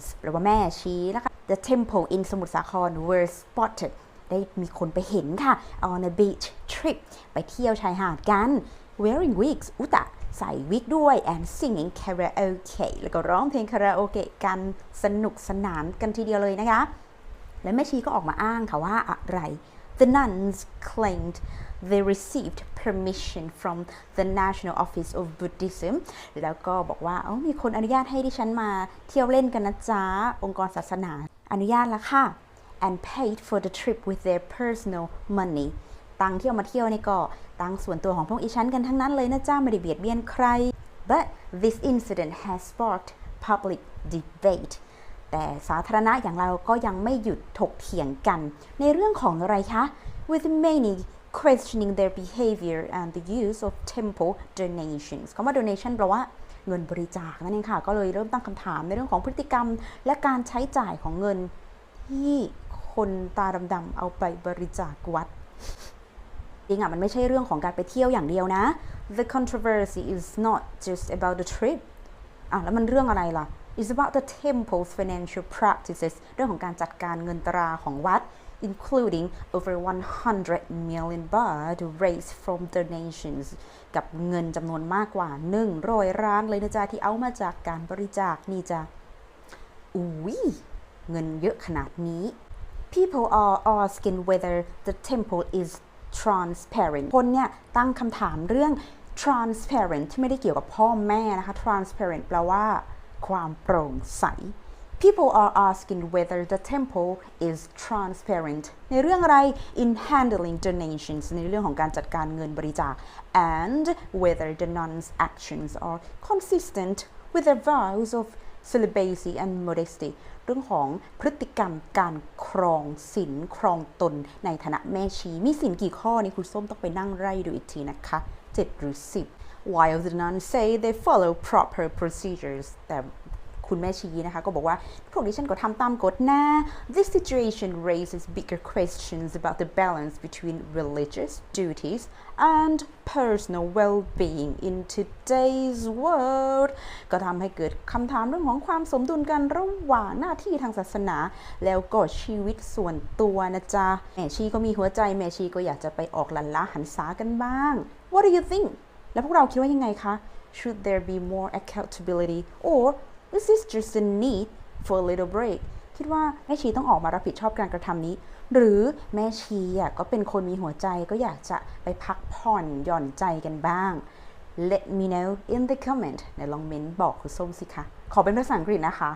nuns แปลว่าแม่ชีนะคะ the temple in สมุทรสาคร were spotted ได้มีคนไปเห็นค่ะ on a beach trip ไปเที่ยวชายหาดกัน wearing wigs อุตะใส่วิกด้วย and singing karaoke แล้วก็ร้องเพลงคาราโอเกะกันสนุกสนานกันทีเดียวเลยนะคะ และแม่ชีก็ออกมาอ้างค่ะว่าอะไร The nuns claimed they received permission from the National Office of Buddhism แล้วก็บอกว่าอามีคนอนุญาตให้ดิฉันมาเที่ยวเล่นกันนะจ๊ะ องค์กรศาสนา อนุญาตแล้วค่ะ and paid for the trip with their personal money ตังที่เอามาเที่ยวนี่ก็ตังส่วนตัวของพวกอีฉันกันทั้งนั้นเลยนะจ๊ะไม่ได้เบียดเบียนใคร but this incident has sparked public debate แต่สาธารณะอย่างเราก็ยังไม่หยุดถกเถียงกัน ในเรื่องของอะไรคะ with many questioning their behavior and the use of temple donations คำว่า donation แปลว่าเงินบริจาคนั่นเองค่ะ ก็เลยเริ่มตั้งคำถามในเรื่องของพฤติกรรม และการใช้จ่ายของเงินที่คนตาดำๆเอาไปบริจาควัดจริงอะมันไม่ใช่เรื่องของการไปเที่ยวอย่างเดียวนะ the controversy is not just about the trip อะแล้วมันเรื่องอะไรล่ะ is about the temple's financial practices เรื่องของการจัดการเงินตราของวัด including over 100 million baht raised from donations กับเงินจำนวนมากกว่า100ล้านเลยนะจ๊ะ ที่เอามาจากการบริจาคนี่จ้ะอุ้ยเงินเยอะขนาดนี้ people are asking whether the temple is transparent คนเนี่ยตั้งคำถามเรื่อง transparent ที่ไม่ได้เกี่ยวกับพ่อแม่นะคะ transparent แปลว่า ความโปร่งใส people are asking whether the temple is transparent ในเรื่องอะไร in handling donations ในเรื่องของการจัดการเงินบริจาค and whether the nuns actions are consistent with their vows of celibacy and modesty เรื่องของพฤติกรรมการครองศีลครองตนในฐานะแม่ชีมีศีลกี่ข้อนี่คุณส้มต้องไปนั่งไล่ดูอีกทีนะคะ 7 หรือ 10 while the nuns say they follow proper procedures แต่ คุณแม่ชีนะคะ ก็บอกว่า พวกดิฉันก็ทำตามกฎนะ This situation raises bigger questions about the balance between religious duties and personal well-being in today's world ก็ทำให้เกิดคำถามเรื่องของความสมดุลกันระหว่างหน้าที่ทางศาสนา แล้วก็ชีวิตส่วนตัวนะจ๊ะ แม่ชีก็มีหัวใจแม่ชีก็อยากจะไปออกลันละหันษากันบ้าง What do you think แล้วพวกเราคิดว่ายังไงคะ Should there be more accountability or this just a need for a little break คิดว่าแม่ชีต้องออกมารับผิดชอบการกระทำนี้ หรือแม่ชีอะก็เป็นคนมีหัวใจก็อยากจะไปพักผ่อนหย่อนใจกันบ้าง Let me know in the comment ในลองเมนต์บอกคุณส้มสิคะ ขอเป็นภาษาอังกฤษนะคะ